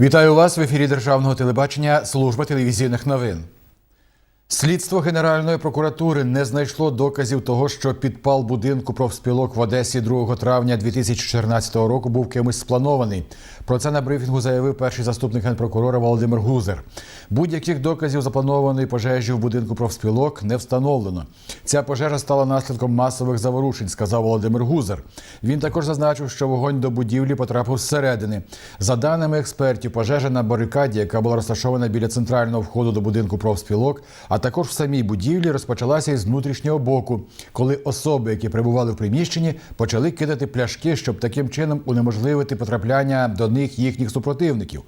Вітаю вас в ефірі Державного телебачення Служба телевізійних новин. Слідство Генеральної прокуратури не знайшло доказів того, що підпал будинку профспілок в Одесі 2 травня 2014 року був кимось спланований. Про це на брифінгу заявив перший заступник генпрокурора Володимир Гузер. Будь-яких доказів запланованої пожежі в будинку профспілок не встановлено. Ця пожежа стала наслідком масових заворушень, сказав Володимир Гузер. Він також зазначив, що вогонь до будівлі потрапив зсередини. За даними експертів, пожежа на барикаді, яка була розташована біля центрального входу до будинку профспілок, а також в самій будівлі розпочалася із внутрішнього боку, коли особи, які перебували в приміщенні, почали кидати пляшки, щоб таким чином унеможливити потрапляння до них їхніх супротивників.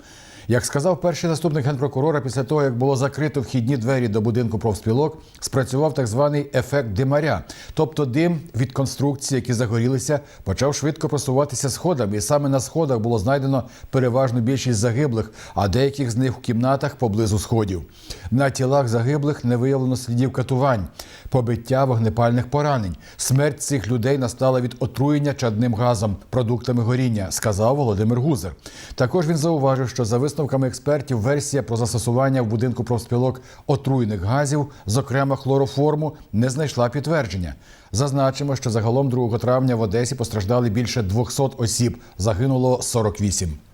Як сказав перший заступник генпрокурора, після того як було закрито вхідні двері до будинку профспілок, спрацював так званий ефект димаря, тобто дим від конструкцій, які загорілися, почав швидко просуватися сходами, і саме на сходах було знайдено переважну більшість загиблих, а деяких з них в кімнатах поблизу сходів. На тілах загиблих не виявлено слідів катувань, побиття вогнепальних поранень. Смерть цих людей настала від отруєння чадним газом, продуктами горіння, сказав Володимир Гузер. Також він зауважив, що за висновками експертів версія про застосування в будинку профспілок отруйних газів, зокрема хлороформу, не знайшла підтвердження. Зазначимо, що загалом 2 травня в Одесі постраждали більше 200 осіб, загинуло 48.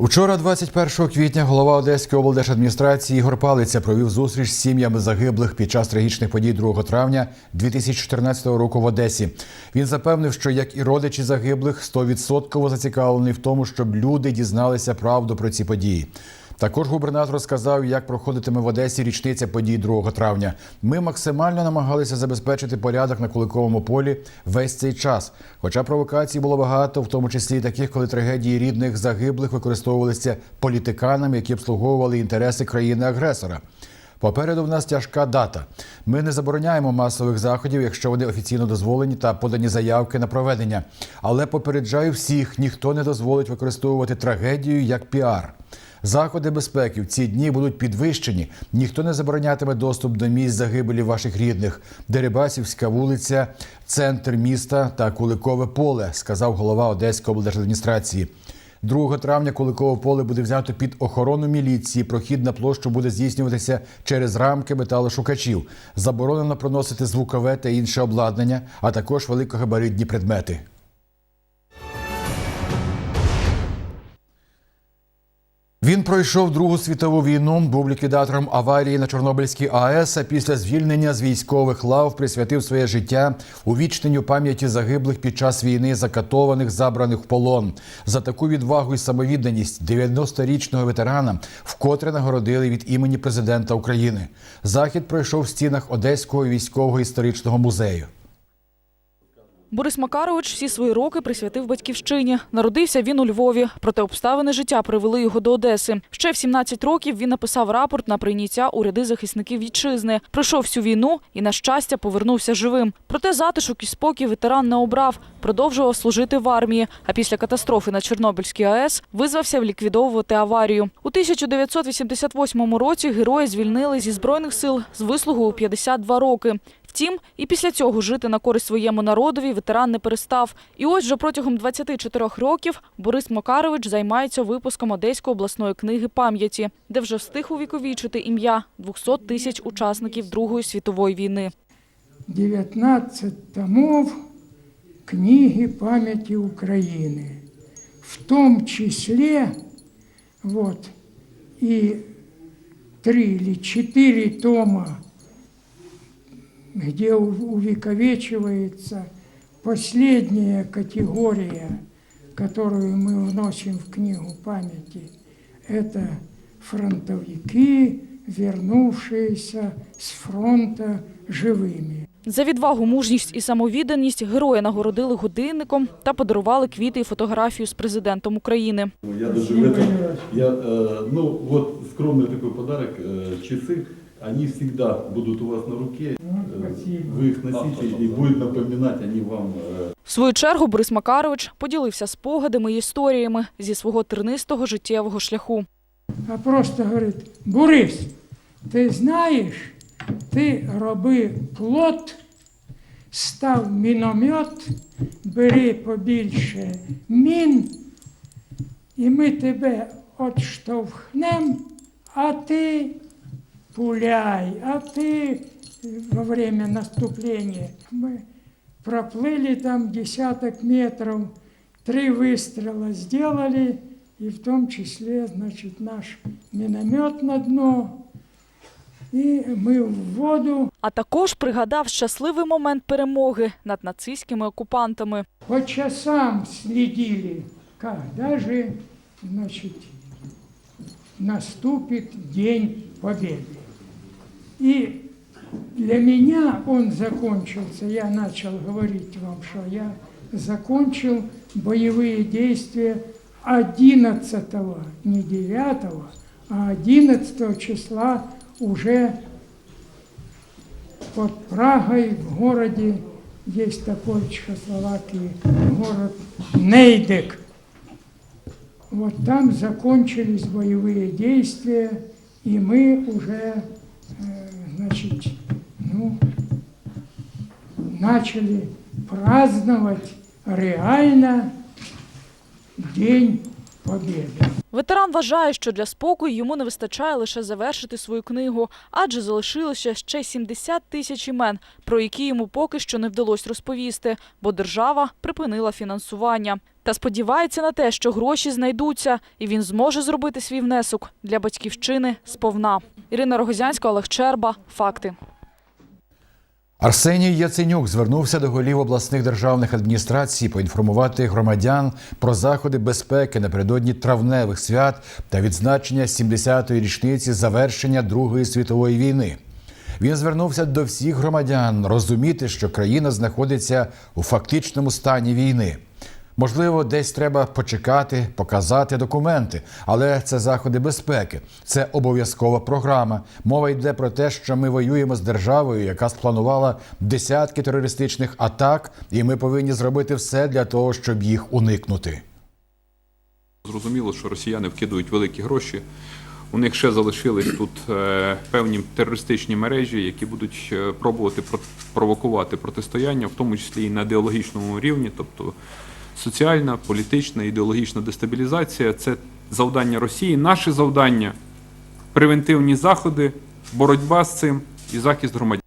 Учора, 21 квітня, голова Одеської облдержадміністрації Ігор Палиця провів зустріч з сім'ями загиблих під час трагічних подій 2 травня 2014 року в Одесі. Він запевнив, що як і родичі загиблих, 100% зацікавлений в тому, щоб люди дізналися правду про ці події. Також губернатор розказав, як проходитиме в Одесі річниця подій 2 травня. Ми максимально намагалися забезпечити порядок на Куликовому полі весь цей час. Хоча провокацій було багато, в тому числі і таких, коли трагедії рідних загиблих використовувалися політиканами, які обслуговували інтереси країни-агресора. Попереду в нас тяжка дата. Ми не забороняємо масових заходів, якщо вони офіційно дозволені та подані заявки на проведення. Але попереджаю всіх, ніхто не дозволить використовувати трагедію як піар. Заходи безпеки в ці дні будуть підвищені. Ніхто не заборонятиме доступ до місць загибелі ваших рідних. Дерибасівська вулиця, центр міста та Куликове поле, сказав голова Одеської облдержадміністрації. 2 травня Куликове поле буде взято під охорону міліції. Прохід на площу буде здійснюватися через рамки металошукачів. Заборонено проносити звукове та інше обладнання, а також великогабаритні предмети. Він пройшов Другу світову війну, був ліквідатором аварії на Чорнобильській АЕС. А після звільнення з військових лав присвятив своє життя увічненню пам'яті загиблих під час війни, закатованих, забраних в полон. За таку відвагу і самовідданість 90-річного ветерана вкотре нагородили від імені президента України. Захід пройшов в стінах Одеського військового історичного музею. Борис Макарович всі свої роки присвятив батьківщині. Народився він у Львові, проте обставини життя привели його до Одеси. Ще в 17 років він написав рапорт на прийняття у ряди захисників вітчизни. Пройшов всю війну і, на щастя, повернувся живим. Проте затишок і спокій ветеран не обрав, продовжував служити в армії. А після катастрофи на Чорнобильській АЕС визвався ліквідовувати аварію. У 1988 році герої звільнили зі збройних сил з вислугою у 52 роки. Втім, і після цього жити на користь своєму народові ветеран не перестав. І ось вже протягом 24 років Борис Макарович займається випуском Одеської обласної книги пам'яті, де вже встиг увіковічити ім'я 200 тисяч учасників Другої світової війни. 19 томов книги памяти Украины, в том числе вот и три четыре тома, где у- увековечивается последняя категория, которую мы вносим в книгу памяти, это фронтовики, вернувшиеся с фронта живыми. За відвагу, мужність і самовідданість героя нагородили годинником та подарували квіти і фотографію з президентом України. Ну, Я даже в этом, я, э, ну вот скромный такой подарок, э, часы, они всегда будут у вас на руке, Э, спасибо. вы их носите и будет напоминать они вам э, В свою чергу Борис Макарович поділився спогадами і історіями зі свого тернистого життєвого шляху. а просто говорить: Борис, ти знаєш, ти роби плот, став міномет бери побільше мін, і ми тебе отштовхнем, а ти пуляй, а ты во время наступления. Мы проплыли там десяток метров, три выстрела сделали, и в том числе, значит, наш миномет на дно, и мы в воду. А також пригадав щасливий момент перемоги над нацистськими окупантами. По часам следили, когда же, значит, наступит День Победы. И для меня он закончился, я начал говорить вам, что я закончил боевые действия 11, не 9, а 11 числа уже под Прагой в городе есть такой в Чехословакии город Нейдек. Вот там закончились боевые действия, и мы уже, значит, ну, начали праздновать реально День Победы. Ветеран вважає, що для спокою йому не вистачає лише завершити свою книгу, адже залишилося ще 70 тисяч імен, про які йому поки що не вдалося розповісти, бо держава припинила фінансування. Та сподівається на те, що гроші знайдуться, і він зможе зробити свій внесок для батьківщини сповна. Ірина Рогозянська, Олег Черба. Факти. Арсеній Яценюк звернувся до голів обласних державних адміністрацій поінформувати громадян про заходи безпеки напередодні травневих свят та відзначення 70-ї річниці завершення Другої світової війни. Він звернувся до всіх громадян розуміти, що країна знаходиться у фактичному стані війни. Можливо, десь треба почекати, показати документи, але це заходи безпеки, це обов'язкова програма. Мова йде про те, що ми воюємо з державою, яка спланувала десятки терористичних атак, і ми повинні зробити все для того, щоб їх уникнути. Зрозуміло, що росіяни вкидують великі гроші. У них ще залишились тут е, певні терористичні мережі, які будуть е, пробувати провокувати протистояння, в тому числі і на ідеологічному рівні, тобто соціальна, політична, ідеологічна дестабілізація це завдання Росії. Наше завдання превентивні заходи, боротьба з цим і захист громадян.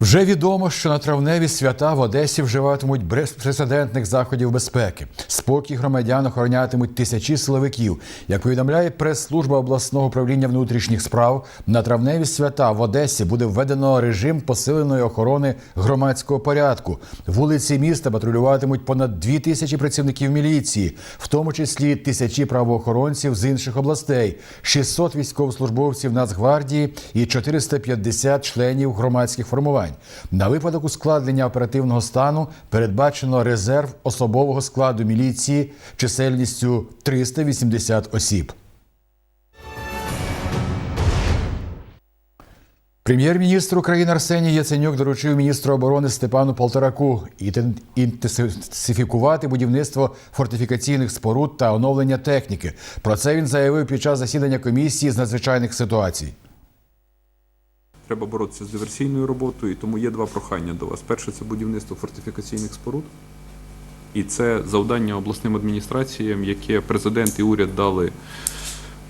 Вже відомо, що на травневі свята в Одесі вживатимуть безпрецедентних заходів безпеки. Спокій громадян охоронятимуть тисячі силовиків. Як повідомляє прес-служба обласного управління внутрішніх справ, на травневі свята в Одесі буде введено режим посиленої охорони громадського порядку. Вулиці міста патрулюватимуть понад дві тисячі працівників міліції, в тому числі тисячі правоохоронців з інших областей, 600 військовослужбовців Нацгвардії і 450 членів громадських формувань. На випадок ускладнення оперативного стану передбачено резерв особового складу міліції чисельністю 380 осіб. Прем'єр-міністр України Арсеній Яценюк доручив міністру оборони Степану Полтораку інтен- інтенсифікувати будівництво фортифікаційних споруд та оновлення техніки. Про це він заявив під час засідання комісії з надзвичайних ситуацій. Треба боротися з диверсійною роботою, тому є два прохання до вас. Перше це будівництво фортифікаційних споруд, і це завдання обласним адміністраціям, яке президент і уряд дали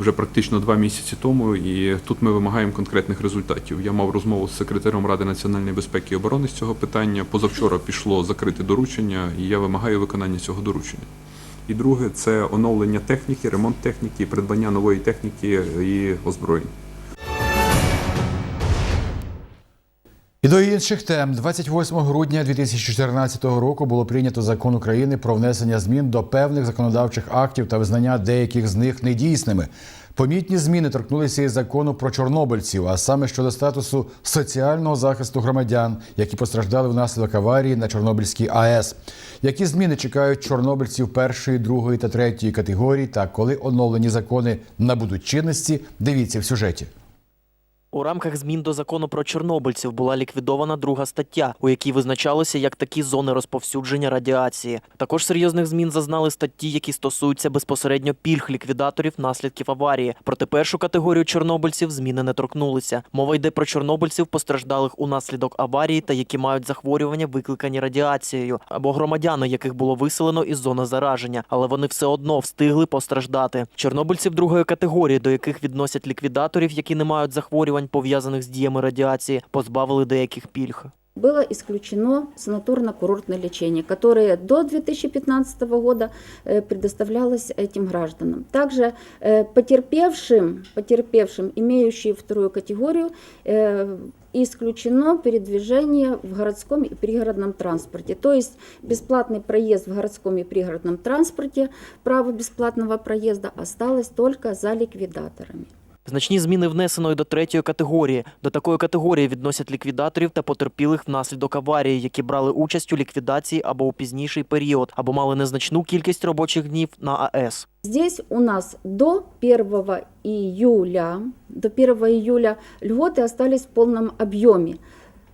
вже практично два місяці тому. І тут ми вимагаємо конкретних результатів. Я мав розмову з секретарем Ради національної безпеки і оборони з цього питання. Позавчора пішло закрите доручення, і я вимагаю виконання цього доручення. І друге це оновлення техніки, ремонт техніки, придбання нової техніки і озброєнь. І до інших тем 28 грудня 2014 року було прийнято закон України про внесення змін до певних законодавчих актів та визнання деяких з них недійсними. Помітні зміни торкнулися і закону про чорнобильців, а саме щодо статусу соціального захисту громадян, які постраждали внаслідок аварії на Чорнобильській АЕС. Які зміни чекають чорнобильців першої, другої та третьої категорії, та коли оновлені закони набудуть чинності, дивіться в сюжеті. У рамках змін до закону про чорнобильців була ліквідована друга стаття, у якій визначалося як такі зони розповсюдження радіації. Також серйозних змін зазнали статті, які стосуються безпосередньо пільг ліквідаторів наслідків аварії. Проте першу категорію чорнобильців зміни не торкнулися. Мова йде про чорнобильців, постраждалих унаслідок аварії та які мають захворювання, викликані радіацією, або громадяни, яких було виселено із зони зараження, але вони все одно встигли постраждати. Чорнобильців другої категорії, до яких відносять ліквідаторів, які не мають захворювань, пов'язаних з діями радіації, позбавили деяких пільг. было исключено санаторно-курортное лечение, которое до 2015 года э, предоставлялось этим гражданам. Также э, потерпевшим, потерпевшим, имеющим вторую категорию, э, исключено передвижение в городском и пригородном транспорте. То есть бесплатный проезд в городском и пригородном транспорте, право бесплатного проезда осталось только за ликвидаторами. Значні зміни внесено й до третьої категорії. До такої категорії відносять ліквідаторів та потерпілих внаслідок аварії, які брали участь у ліквідації або у пізніший період, або мали незначну кількість робочих днів на АЕС. Здесь у нас до 1 июля, до 1 июля льготы остались в полном объеме.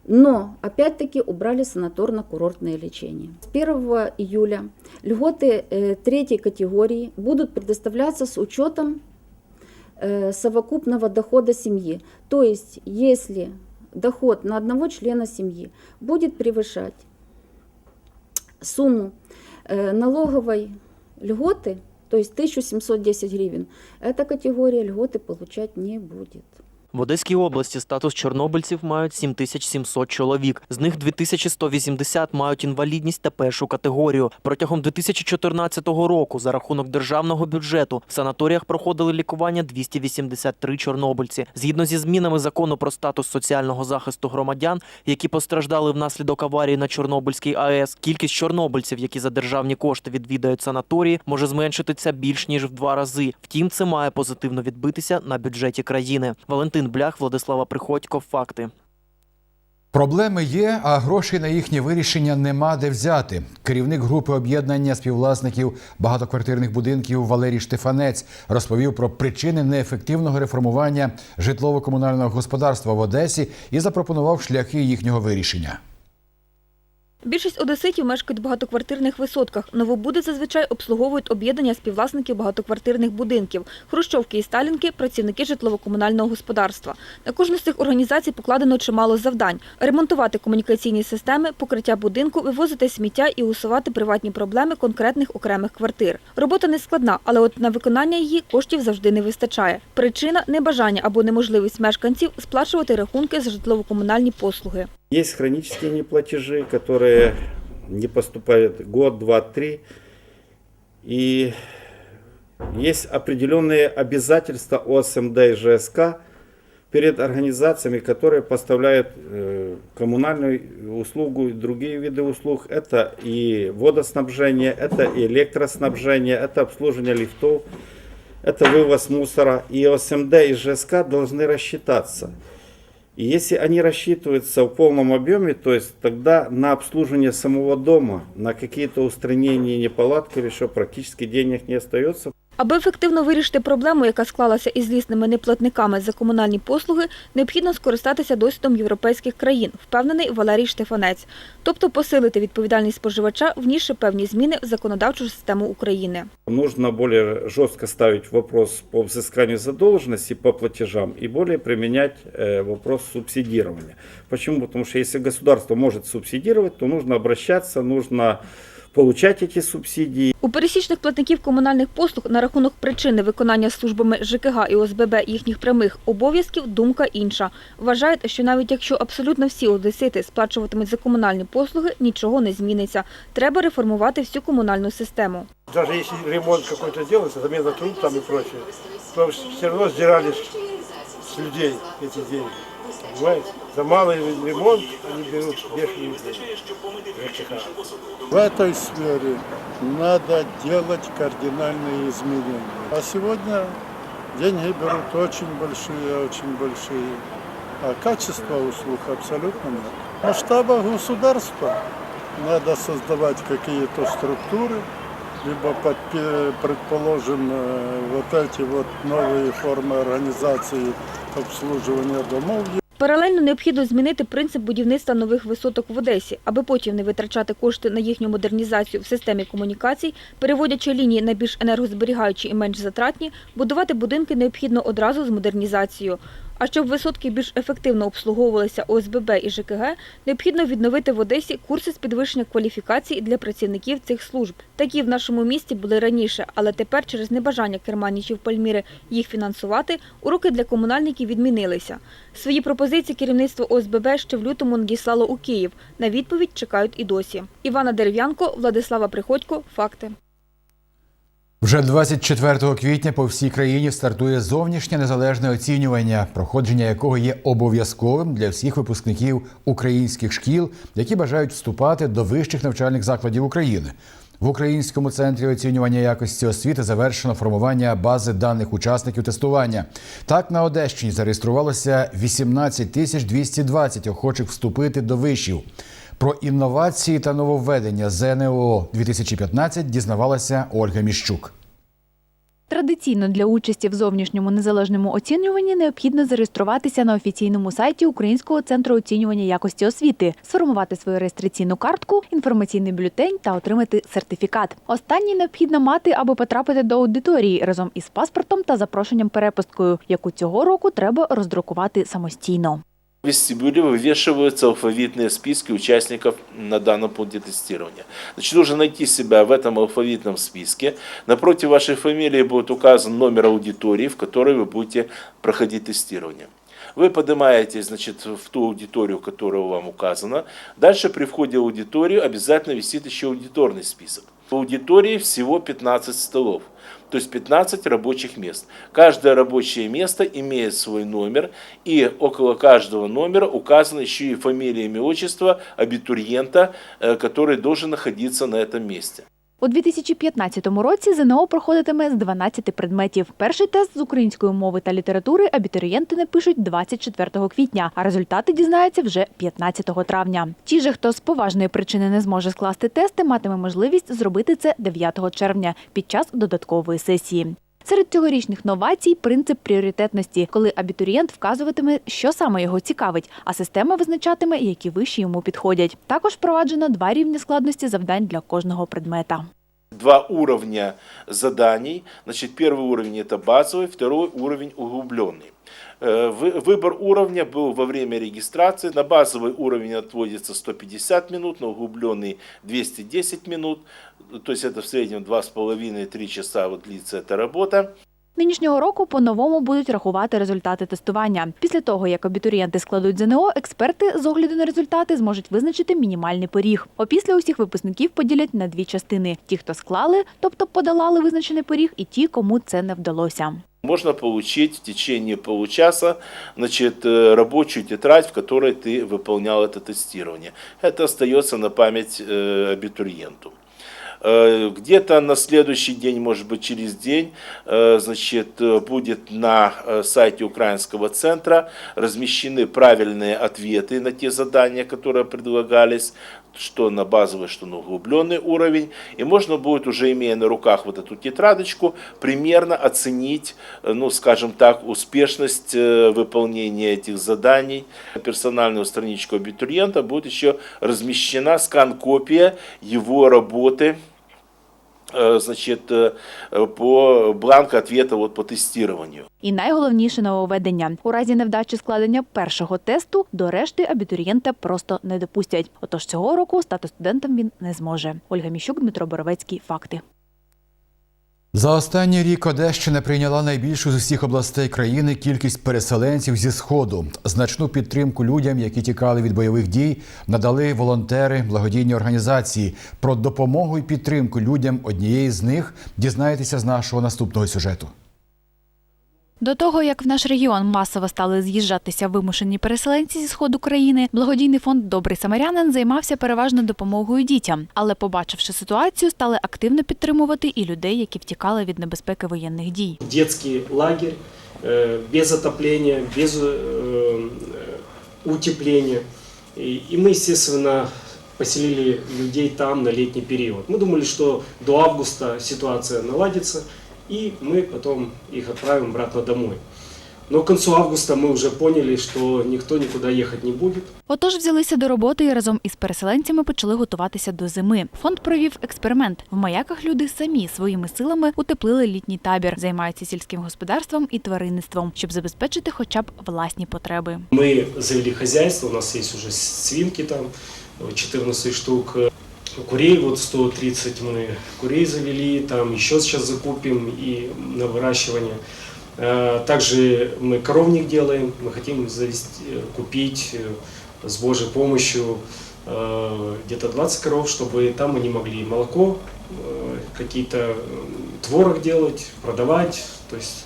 Но опять-таки убрали санаторно-курортное лечение. С 1 июля льготы э, третьей категории будут предоставляться с учетом э, совокупного дохода семьи. То есть, если доход на одного члена семьи будет превышать сумму э, налоговой льготы, то есть 1710 гривен, эта категория льготы получать не будет. В Одеській області статус чорнобильців мають 7700 чоловік. З них 2180 мають інвалідність та першу категорію. Протягом 2014 року за рахунок державного бюджету в санаторіях проходили лікування 283 чорнобильці. Згідно зі змінами закону про статус соціального захисту громадян, які постраждали внаслідок аварії на Чорнобильській АЕС, кількість чорнобильців, які за державні кошти відвідають санаторії, може зменшитися більш ніж в два рази. Втім, це має позитивно відбитися на бюджеті країни. Валентин Блях, Владислава Приходько. Факти. Проблеми є, а грошей на їхнє вирішення нема де взяти. Керівник групи об'єднання співвласників багатоквартирних будинків Валерій Штефанець розповів про причини неефективного реформування житлово-комунального господарства в Одесі і запропонував шляхи їхнього вирішення. Більшість одеситів мешкають в багатоквартирних висотках. Новобуди зазвичай обслуговують об'єднання співвласників багатоквартирних будинків, хрущовки і сталінки – працівники житлово-комунального господарства. На кожну з цих організацій покладено чимало завдань – ремонтувати комунікаційні системи, покриття будинку, вивозити сміття і усувати приватні проблеми конкретних окремих квартир. Робота не складна, але от на виконання її коштів завжди не вистачає. Причина – небажання або неможливість мешканців сплачувати рахунки за житлово-комунальні послуги. Есть хронические неплатежи, которые не поступают год, два, три. И есть определенные обязательства ОСМД и ЖСК перед организациями, которые поставляют э, коммунальную услугу и другие виды услуг. Это и водоснабжение, это и электроснабжение, это обслуживание лифтов, это вывоз мусора. И ОСМД и ЖСК должны рассчитаться. И если они рассчитываются в полном объеме, то есть тогда на обслуживание самого дома, на какие-то устранения неполадки или что практически денег не остается. Аби ефективно вирішити проблему, яка склалася із злісними неплатниками за комунальні послуги, необхідно скористатися досвідом європейських країн, впевнений Валерій Штефанець. Тобто посилити відповідальність споживача, внісши певні зміни в законодавчу систему України. Нужно более жестко ставить вопрос по взысканию задолженности по платежам и более применять э, вопрос субсидирования. Почему? Потому что если государство может субсидировать, то нужно обращаться, нужно получать эти субсидии. У пересічних платників комунальних послуг на рахунок причини виконання службами ЖКГ і ОСББ їхніх прямих обов'язків думка інша. Вважають, що навіть якщо абсолютно всі одесити сплачуватимуть за комунальні послуги, нічого не зміниться. Треба реформувати всю комунальну систему. Даже если ремонт какой-то делается, замена труб там и прочее, то все равно сдирали с с людей эти деньги. Понимаете? За малый ремонт они берут бешеные деньги. В этой сфере надо делать кардинальные изменения. А сегодня деньги берут очень большие, очень большие, а качества услуг абсолютно нет. В масштабах государства надо создавать какие-то структуры, либо, подпе- предположим, э, вот эти вот новые формы организации обслуживание домов. Паралельно необхідно змінити принцип будівництва нових висоток в Одесі, аби потім не витрачати кошти на їхню модернізацію в системі комунікацій, переводячи лінії на більш енергозберігаючі і менш затратні, будувати будинки необхідно одразу з модернізацією. А щоб висотки більш ефективно обслуговувалися ОСББ і ЖКГ, необхідно відновити в Одесі курси з підвищення кваліфікацій для працівників цих служб. Такі в нашому місті були раніше, але тепер через небажання керманічів Пальміри їх фінансувати, уроки для комунальників відмінилися. Свої пропозиції керівництво ОСББ ще в лютому надіслало у Київ. На відповідь чекають і досі. Івана Дерев'янко, Владислава Приходько. Факти. Вже 24 квітня по всій країні стартує зовнішнє незалежне оцінювання, проходження якого є обов'язковим для всіх випускників українських шкіл, які бажають вступати до вищих навчальних закладів України. В Українському центрі оцінювання якості освіти завершено формування бази даних учасників тестування. Так на Одещині зареєструвалося 18 тисяч 220 охочих вступити до вишів. Про інновації та нововведення ЗНО 2015 дізнавалася Ольга Міщук. Традиційно для участі в зовнішньому незалежному оцінюванні необхідно зареєструватися на офіційному сайті Українського центру оцінювання якості освіти, сформувати свою реєстраційну картку, інформаційний бюлетень та отримати сертифікат. Останній необхідно мати, аби потрапити до аудиторії разом із паспортом та запрошенням перепусткою, яку цього року треба роздрукувати самостійно В вестибюле вывешиваются алфавитные списки участников на данном пункте тестирования. Значит, нужно найти себя в этом алфавитном списке. Напротив вашей фамилии будет указан номер аудитории, в которой вы будете проходить тестирование. Вы поднимаетесь значит, в ту аудиторию, которая вам указана. Дальше при входе в аудиторию обязательно висит еще аудиторный список. В аудитории всего 15 столов, то есть 15 рабочих мест. Каждое рабочее место имеет свой номер, и около каждого номера указано еще и фамилия, имя, отчество абитуриента, э, который должен находиться на этом месте. У 2015 році ЗНО проходитиме з 12 предметів. Перший тест з української мови та літератури абітурієнти напишуть 24 квітня, а результати дізнаються вже 15 травня. Ті же, хто з поважної причини не зможе скласти тести, матиме можливість зробити це 9 червня під час додаткової сесії. Серед цьогорічних новацій принцип пріоритетності, коли абітурієнт вказуватиме, що саме його цікавить, а система визначатиме, які виші йому підходять. Також впроваджено два рівні складності завдань для кожного предмета Два уровня заданий. Значит, первый уровень это базовый, второй уровень углубленный. Э, вы- Выбор уровня был во время регистрации. На базовый уровень отводится 150 минут, на углубленный 210 минут. То есть это в среднем 2,5-3 часа вот длится эта работа. Нинішнього року по-новому будуть рахувати результати тестування. Після того, як абітурієнти складуть ЗНО, експерти з огляду на результати зможуть визначити мінімальний поріг. Опісля усіх випускників поділять на дві частини: ті, хто склали, тобто подолали визначений поріг, і ті, кому це не вдалося. Можно получить в течение получаса значит, э, рабочую тетрадь, в которой ты выполнял это тестирование. Это остается на память э, абитуриенту. Э, Где-то на следующий день, может быть через день, э, значит, э, будет на сайте Украинского центра размещены правильные ответы на те задания, которые предлагались, что на базовый, что на углубленный уровень. И можно будет, уже имея на руках вот эту тетрадочку, примерно оценить, ну, скажем так, успешность выполнения этих заданий. На персональную страничку абитуриента будет еще размещена скан-копия его работы, значит, э, по бланку ответа вот по тестированию. І найголовніше нововведення у разі невдачі складення першого тесту до решти абітурієнта просто не допустять. Отож цього року стати студентом він не зможе. Ольга Міщук, Дмитро Боровецький. Факти. За останній рік Одещина прийняла найбільшу з усіх областей країни кількість переселенців зі сходу. Значну підтримку людям, які тікали від бойових дій, надали волонтери, благодійні організації. Про допомогу і підтримку людям однієї з них дізнаєтеся з нашого наступного сюжету. До того, як в наш регіон масово стали з'їжджатися вимушені переселенці зі сходу країни, благодійний фонд Добрий самарянин займався переважно допомогою дітям, але, побачивши ситуацію, стали активно підтримувати і людей, які втікали від небезпеки воєнних дій. детский лагерь э, без отопления, без э, утепления. И, и мы, естественно, поселили людей там на летний период. Мы думали, что до августа ситуация наладится, и мы потом их отправим обратно домой. Но к концу августа мы уже поняли, что никто никуда ехать не будет. Отож взялися до роботи і разом із переселенцями почали готуватися до зими. Фонд провів експеримент. В маяках люди самі своїми силами утеплили літній табір, займаються сільським господарством і тваринництвом, щоб забезпечити хоча б власні потреби. Мы завели хозяйство, у нас есть уже свинки там, 14 штук. Курей вот 130 мы курей завели, там еще сейчас закупим и на выращивание. Э, Также мы коровник делаем, мы хотим завести, э, купить э, с Божьей помощью где-то 20 коров, чтобы там они могли молоко, какие-то творог делать, продавать, то есть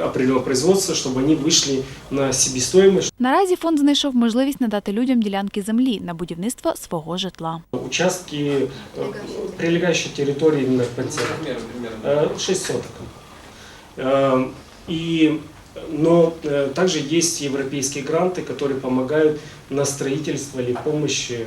определенного производства, чтобы они вышли на себестоимость, Наразі фонд знайшов можливість надати людям ділянки землі на будівництво свого житла. Участки э, прилегающей территории на конце. Э, 6 соток. Э, И, но э, также есть европейские гранты, которые помогают на строительство или помощь э,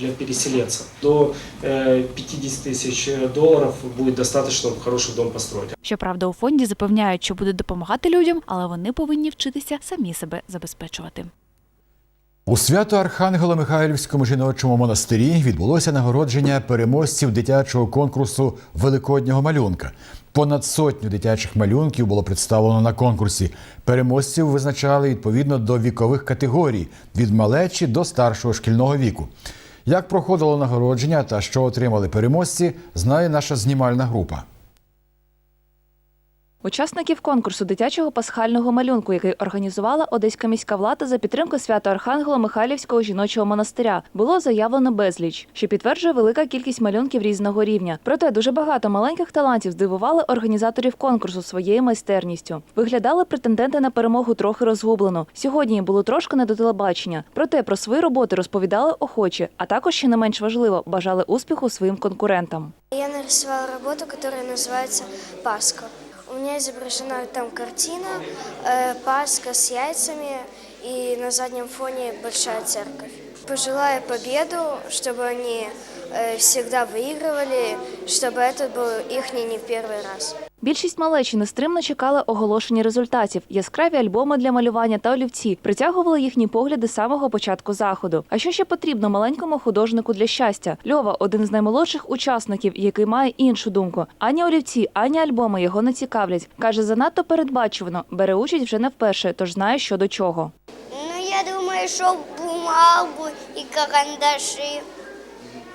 для переселенцев. До э, 50 тысяч долларов будет достаточно хороший дом построить. Щоправда, у фонді запевняють, що будуть допомагати людям, але вони повинні вчитися самі себе забезпечувати. У Свято-Архангело-Михайлівському жіночому монастирі відбулося нагородження переможців дитячого конкурсу Великоднього малюнка. Понад сотню дитячих малюнків було представлено на конкурсі. Переможців визначали відповідно до вікових категорій від малечі до старшого шкільного віку. Як проходило нагородження та що отримали переможці, знає наша знімальна група. Учасників конкурсу дитячого пасхального малюнку, який організувала одеська міська влада за підтримки свято Архангела Михайлівського жіночого монастиря, було заявлено безліч, що підтверджує велика кількість малюнків різного рівня. Проте дуже багато маленьких талантів здивували організаторів конкурсу своєю майстерністю. Виглядали претенденти на перемогу трохи розгублено. Сьогодні було трошки не до телебачення. Проте про свої роботи розповідали охоче, а також ще не менш важливо, бажали успіху своїм конкурентам. Я нарисовала работу, которая называется «Пасха». У меня изображена там картина э, «Пасха» с яйцами, и на заднем фоне большая церковь. Пожелаю победу, чтобы они э, всегда выигрывали, чтобы это был их не в первый раз. Більшість малечі нестримно чекали оголошення результатів. Яскраві альбоми для малювання та олівці притягували їхні погляди з самого початку заходу. А що ще потрібно маленькому художнику для щастя? Льова один з наймолодших учасників, який має іншу думку. Ані олівці, ані альбоми його не цікавлять. каже, занадто передбачувано, бере участь вже не вперше, тож знає, що до чого. Ну, я думаю, что бумагу и карандаши.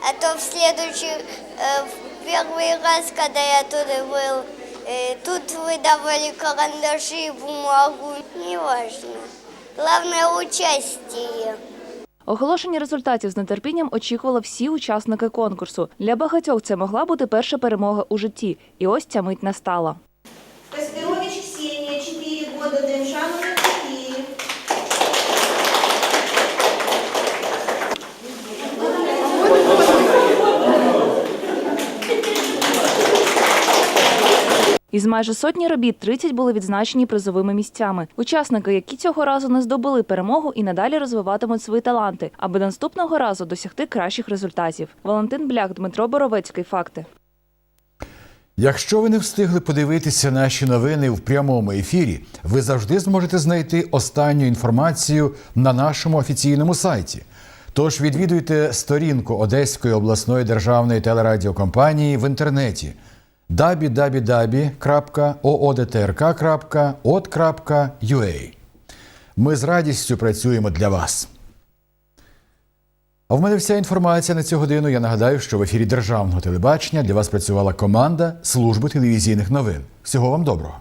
А то в следующий, э, в первый раз, когда я тут был, э, тут выдавали карандаши и бумагу. Неважно. Главное участие. Оголошення результатів з нетерпінням очікували всі учасники конкурсу. Для багатьох це могла бути перша перемога у житті. І ось ця мить настала. Із майже сотні робіт 30 були відзначені призовими місцями. Учасники, які цього разу не здобули перемогу, і надалі розвиватимуть свої таланти, аби наступного разу досягти кращих результатів. Валентин Блях, Дмитро Боровецький. Факти. Якщо ви не встигли подивитися наші новини в прямому ефірі, ви завжди зможете знайти останню інформацію на нашому офіційному сайті. Тож відвідуйте сторінку Одеської обласної державної телерадіокомпанії в інтернеті www.oodtrk.od.ua. Ми з радістю працюємо для вас. А в мене вся інформація на цю годину. Я нагадаю, що в ефірі державного телебачення для вас працювала команда служби телевізійних новин. Всього вам доброго.